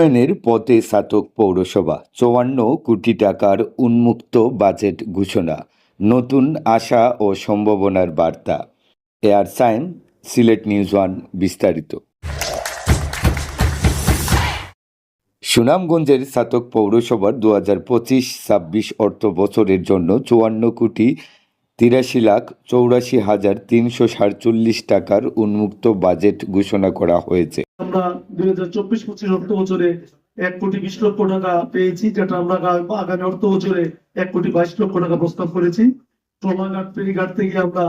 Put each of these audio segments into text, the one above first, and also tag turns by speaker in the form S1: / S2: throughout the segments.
S1: উন্নয়নের পথে সাতক পৌরসভা, চুয়ান্ন কোটি টাকার উন্মুক্ত বাজেট ঘোষণা, নতুন আশা ও সম্ভাবনার বার্তা। Air sign, Sylhet news one বিস্তারিত। সুনামগঞ্জের সাতক পৌরসভার দু হাজার পঁচিশ ছাব্বিশ অর্থ বছরের জন্য চুয়ান্ন কোটি তিরাশি লাখ চৌরাশি হাজার তিনশো সাতচল্লিশ টাকার উন্মুক্ত বাজেট ঘোষণা করা হয়েছে।
S2: আমরা দুই হাজার চব্বিশ পঁচিশ অর্থ বছরে এক কোটি বিশ লক্ষ টাকা পেয়েছি, যেটা আমরা আগামী অর্থ বছরে এক কোটি বাইশ লক্ষ টাকা প্রস্তাব করেছি। ট্রলাঘাট ফেরিঘাট থেকে আমরা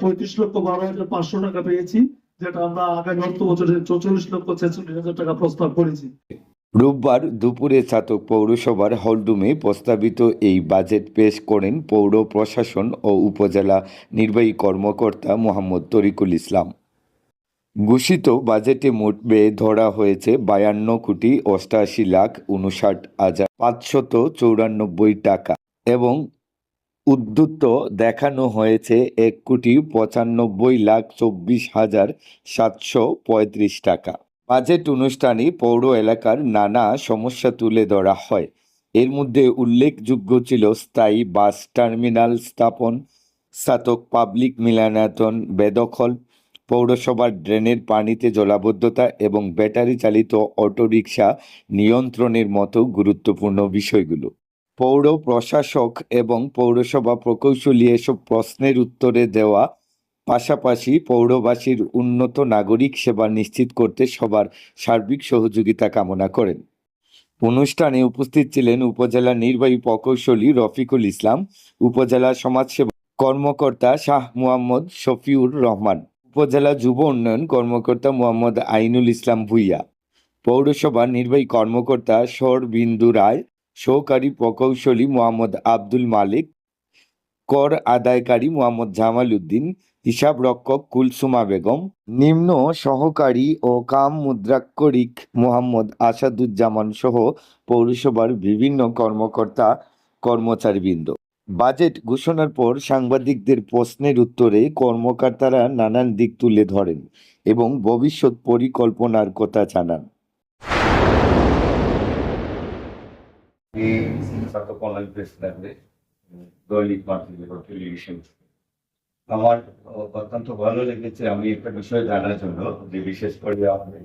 S2: পঁয়ত্রিশ লক্ষ বারো হাজার পাঁচশো টাকা পেয়েছি, যেটা আমরা আগামী অর্থ বছরে চৌচল্লিশ লক্ষ ছেচল্লিশ হাজার টাকা প্রস্তাব করেছি।
S1: রোববার দুপুরে ছাতক পৌরসভার হলরুমে প্রস্তাবিত এই বাজেট পেশ করেন পৌর প্রশাসন ও উপজেলা নির্বাহী কর্মকর্তা মোহাম্মদ তরিকুল ইসলাম। ঘোষিত বাজেটে মোট ব্যয় ধরা হয়েছে বায়ান্ন কোটি অষ্টাশি লাখ উনষাট হাজার পাঁচশত চৌরানব্বই টাকা এবং উদ্ধৃত দেখানো হয়েছে এক কোটি পঁচানব্বই লাখ চব্বিশ হাজার সাতশো পঁয়ত্রিশ টাকা। বাজেট অনুষ্ঠানে পৌর এলাকার নানা সমস্যা তুলে ধরা হয়। এর মধ্যে উল্লেখযোগ্য ছিল স্থায়ী বাস টার্মিনাল স্থাপন, স্নাতক পাবলিক মিলনায়তন বেদখল, পৌরসভার ড্রেনের পানিতে জলাবদ্ধতা এবং ব্যাটারি চালিত অটোরিকশা নিয়ন্ত্রণের মতো গুরুত্বপূর্ণ বিষয়গুলো। পৌর প্রশাসক এবং পৌরসভা প্রকৌশলী এসব প্রশ্নের উত্তরে দেওয়া পাশাপাশি পৌরবাসীর উন্নত নাগরিক সেবা নিশ্চিত করতে সবার সার্বিক সহযোগিতা কামনা করেন। অনুষ্ঠানে উপস্থিত ছিলেন উপজেলা নির্বাহী প্রকৌশলী রফিকুল ইসলাম, উপজেলা সমাজসেবা কর্মকর্তা শাহ মুহাম্মদ শফিউর রহমান, উপজেলা যুব উন্নয়ন কর্মকর্তা মোহাম্মদ আইনুল ইসলাম ভুইয়া, পৌরসভা নির্বাহী কর্মকর্তা সরবিন্দু রায়, সহকারী প্রকৌশলী মোহাম্মদ আব্দুল মালিক কর আদায়কারী মোহাম্মদ জামাল উদ্দিন, হিসাব রক্ষক কুলসুমা বেগম, নিম্ন সহকারী ও কাম মুদ্রাক্ষরিক মোহাম্মদ আসাদুজ্জামান সহ পৌরসভার বিভিন্ন কর্মকর্তা কর্মচারীবৃন্দ। বাজেট ঘোষণার পর সাংবাদিকদের প্রশ্নের উত্তরে কর্মকর্তারা নানান দিক তুলে ধরেন এবং ভবিষ্যৎ পরিকল্পনার কথা জানান।
S3: কল্যাণ দৈনিক মাতৃভূমি টেলিভিশন আমার অত্যন্ত ভালো লেগেছে, আমি একটা বিষয় জানার জন্য যে বিশেষ করে আমি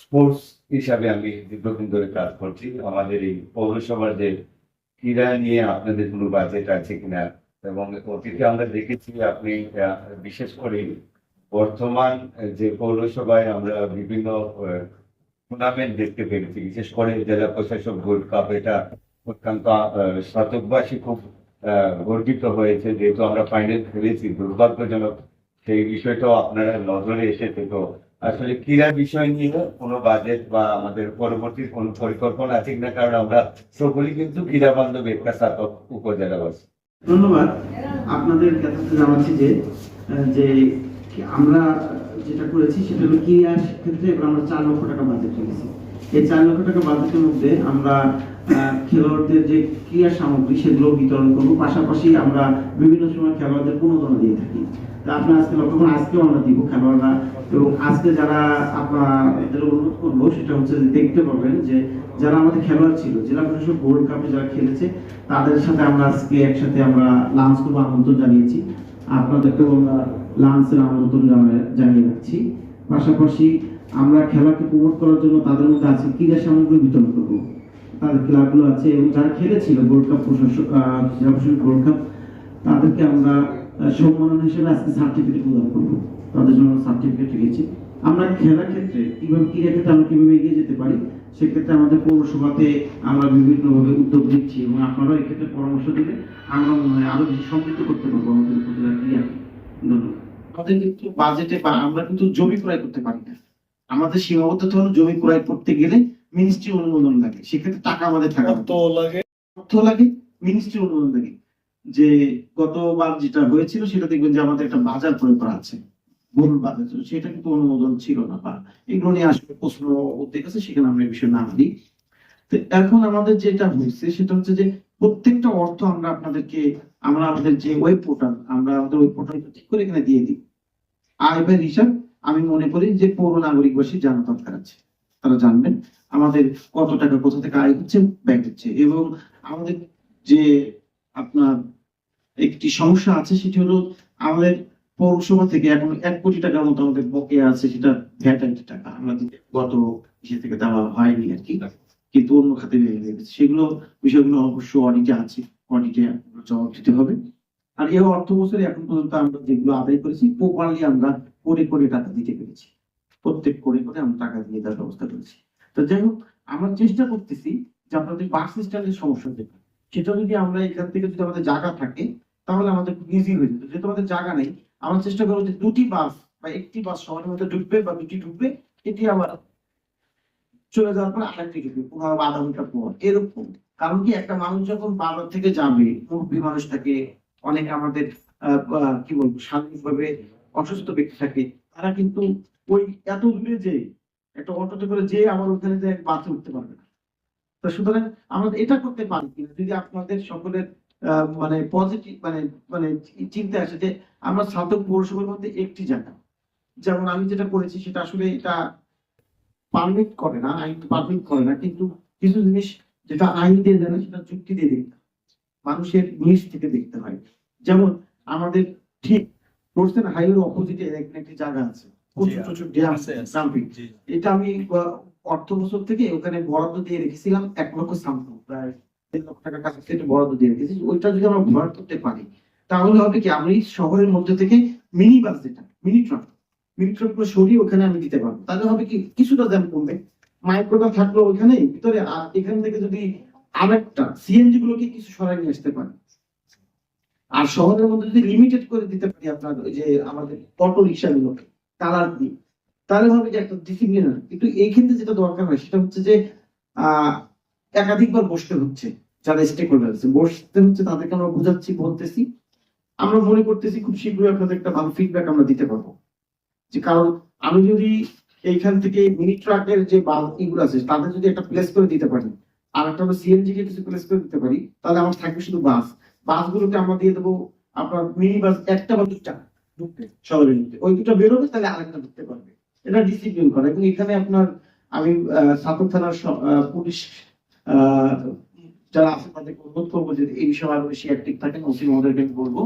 S3: স্পোর্টস হিসাবে আমি দীর্ঘদিন ধরে কাজ করছি। আমাদের এই পৌরসভার যে ক্রীড়া নিয়ে আপনাদের কোনো বাজেট আছে কিনা এবং অতীতে আমরা দেখেছি আপনি বিশেষ করে বর্তমান যে পৌরসভায় আমরা বিভিন্ন টুর্নামেন্ট দেখতে পেরেছি বিশেষ করে জেলা প্রশাসক গোল্ড কাপ, এটা অত্যন্ত শতকবাসী খুব গর্বিত হয়েছে, যেহেতু আমরা ফাইনাল খেলেছি দুর্ভাগ্যজনক সেই বিষয়টাও আপনারা নজরে এসেছে। তো আসলে ক্রীড়া বিষয় নিয়ে কোনো বাজেট বা আমাদের পরবর্তী কোনো পরিকল্পনা আছে কিনা, কারণ আমরা সকলেই কিন্তু ক্রীড়া বান্ধব একটা স্নাতক উপজেলাবাসী
S4: ধন্যবাদ। আপনাদের কাছে জানাচ্ছি যে যে আমরা যেটা করেছি সেটা হলো ক্রীড়া ক্ষেত্রে আমরা চার লক্ষ টাকা বাজেট রেখেছি। এই চার লক্ষ টাকা বাজেটের মধ্যে আমরা খেলোয়াড়দের যে ক্রীড়া সামগ্রী সেগুলো বিতরণ করব। পাশাপাশি আমরা বিভিন্ন সময় খেলোয়াড়দের প্রণোদনা দিয়ে থাকি। তা আজকে লক্ষ্য করুন, আজকেও আমরা দিব খেলোয়াড়রা। এবং আজকে যারা আপনাদের অনুরোধ করব, সেটা হচ্ছে যে দেখতে পাবেন যে যারা আমাদের খেলোয়াড় ছিল, জেলা প্রশাসক গোল্ড কাপে যারা খেলেছে, তাদের সাথে আমরা আজকে একসাথে আমরা লাঞ্চ করব আমন্ত্রণ জানিয়েছি। আপনাদেরকেও আমরা লাঞ্চের আমন্ত্রণ জানা- জানিয়ে রাখছি। পাশাপাশি আমরা খেলাকে প্রমোট করার জন্য তাদের মধ্যে আছে ক্রীড়া সামগ্রী বিতরণ করব। তাদের ক্লাবগুলো আছে এবং যারা খেলেছিল গোল্ড কাপ প্রশাসক গোল্ড কাপ তাদেরকে আমরা আহ, সম্মাননা হিসেবে আজকে সার্টিফিকেট প্রদান করব। তাদের জন্য সার্টিফিকেট রেখেছি। আমরা খেলার ক্ষেত্রে কীভাবে ক্রীড়া ক্ষেত্রে আমরা কীভাবে এগিয়ে যেতে পারি সেক্ষেত্রে আমাদের পৌরসভাতে আমরা বিভিন্নভাবে উদ্যোগ নিচ্ছি এবং আপনারাও এক্ষেত্রে পরামর্শ দিলে আমরা মনে হয় আরও বেশি সমৃদ্ধ করতে পারব আমাদের উপজেলা ক্রীড়া। ধন্যবাদ। আমাদের কিন্তু বাজেটে আমরা কিন্তু জমি ক্রয় করতে পারি না। আমাদের সীমাবদ্ধতা হলো জমি ক্রয় করতে গেলে মিনিস্ট্রি অনুমোদন লাগে। সেক্ষেত্রে টাকা আমাদের থাকা
S2: লাগে।
S4: অর্থ লাগে মিনিস্ট্রি অনুমোদন লাগে। যে গতবার যেটা হয়েছিল সেটা দেখবেন যে আমাদের একটা বাজার প্রয়োগ করা আছে গরুর বাজার। সেটা কিন্তু অনুমোদন ছিল না বা এগুলো নিয়ে আসলে প্রশ্ন উদ্বেগ আছে সেখানে আমরা এই বিষয়ে নাম দিই তো এখন আমাদের যেটা হয়েছে সেটা হচ্ছে যে প্রত্যেকটা অর্থ আমরা আপনাদেরকে আমরা আমাদের যে ওয়েব পোর্টাল আমরা আমাদের ওয়েব পোর্টালটা ঠিক করে এখানে দিয়ে দিই। আয় ব্যয় হিসাব আমি মনে করি যে পৌর নাগরিকবাসী জানা দরকার আছে। তারা জানবেন আমাদের কত টাকা কোথা থেকে আয় হচ্ছে, ব্যয় হচ্ছে। এবং আমাদের যে আপনার একটি সমস্যা আছে, সেটি হলো আমাদের পৌরসভা থেকে এখন এক কোটি টাকার মতো আমাদের বকেয়া আছে, সেটা ভ্যাট টাকা। আমাদের গত ইসে থেকে দেওয়া হয়নি আর কি, কিন্তু অন্য খাতে সেগুলো বিষয়গুলো অবশ্য অডিটে আছে। অডিটে জবাব দিতে হবে। আর এই অর্থ বছরে এখন পর্যন্ত আমরা যেগুলো আদায় করেছি, প্রপারলি আমরা করে করে টাকা দিতে পেরেছি। প্রত্যেক করে করে আমরা টাকা দিয়ে দেওয়ার ব্যবস্থা করেছি। তো যাই হোক, আমরা চেষ্টা করতেছি যে আপনাদের বাস স্ট্যান্ডের সমস্যা যেটা সেটা যদি আমরা এখান থেকে যদি আমাদের জায়গা থাকে, তাহলে আমাদের ইজি হয়ে যেত। যেহেতু আমাদের জায়গা নেই, আমরা চেষ্টা করব যে দুটি বাস বা একটি বাস শহরের মধ্যে ঢুকবে বা দুটি ঢুকবে, এটি আবার চলে যাওয়ার পর আরেকটি ঢুকবে বা আধা ঘণ্টা পর। এরকম। কারণ কি, একটা মানুষ যখন বাজার থেকে যাবে, মুরব্বী মানুষ থাকে, অনেক আমাদের কি বলব, শারীরিকভাবে অসুস্থ ব্যক্তি থাকে, তারা কিন্তু ওই এত দূরে যে একটা অটোতে করে যে আমার ওখানে যে বাসে উঠতে পারবে না। তো সুতরাং আমরা এটা করতে পারি কিনা, যদি আপনাদের সকলের মানে পজিটিভ মানে মানে চিন্তা আসে যে আমরা সাতক পৌরসভার মধ্যে একটি জায়গা। যেমন আমি যেটা করেছি সেটা আসলে এটা পারমিট করে না, আইন পারমিট করে না, কিন্তু কিছু জিনিস যেটা আইন দিয়ে দেয় না, সেটা যুক্তি দিয়ে দেখতে। মানুষের নিজ থেকে দেখতে হয়। যেমন আমাদের ঠিক হাইওয়ের অপোজিটে একটি জায়গা আছে। প্রচুর প্রচুর ড্যাম আছে সামথিং এটা আমি অর্থ বছর থেকে ওখানে বরাদ্দ দিয়ে রেখেছিলাম এক লক্ষ সামথিং প্রায় দেড় লক্ষ টাকা বরাদ্দ দিয়ে রেখেছি। ওইটা যদি আমরা ভরাট করতে পারি তাহলে হবে কি আমি শহরের মধ্যে থেকে মিনি বাস যেটা মিনি ট্রাক মিনি ট্রাকগুলো সরিয়ে ওখানে আমি দিতে পারব। তাহলে হবে কি কিছুটা জ্যাম কমবে। মাইক্রোটা থাকল ওখানে ভিতরে আর এখান থেকে যদি আরেকটা সিএনজি গুলোকে কিছু সরাই নিয়ে আসতে পারে। আর শহরের মধ্যে যদি লিমিটেড করে দিতে পারি আপনার ওই যে আমাদের অটো রিক্সা গুলোকে কালার দিয়ে, তাহলে হবে যে একটা ডিসিপ্লিন কিন্তু এই ক্ষেত্রে যেটা দরকার হয়, সেটা হচ্ছে যে, আহ, একাধিকবার বসতে হচ্ছে যারা স্টেক হোল্ডার আছে। বসতে হচ্ছে তাদেরকে আমরা বোঝাচ্ছি, বলতেছি। আমরা মনে করতেছি খুব শীঘ্রই আপনাদের একটা ভালো ফিডব্যাক আমরা দিতে পারব। যে কারণ আমি যদি এইখান থেকে মিনি ট্রাকের যে বাস এগুলো আছে, তাদের যদি একটা প্লেস করে দিতে পারি, আর একটা হলো সিএনজি কে কিছু প্লেস করে দিতে পারি, তাহলে আমার থাকবে শুধু বাস বাসগুলোকে আমরা দিয়ে দেবো, আপনার মিনি বাস একটা বা দুটা ঢুকতে শহরের মধ্যে ওই দুটো বেরোবে, তাহলে আরেকটা ঢুকতে পারবে। এটা ডিসিপ্লিন করা। এবং এখানে আপনার, আমি সাতক থানার পুলিশ যারা আছে তাদেরকে অনুরোধ করব যে এই বিষয়ে আরও বেশি অ্যাক্টিভ থাকেন ওসি মহোদয়কে আমি বলব।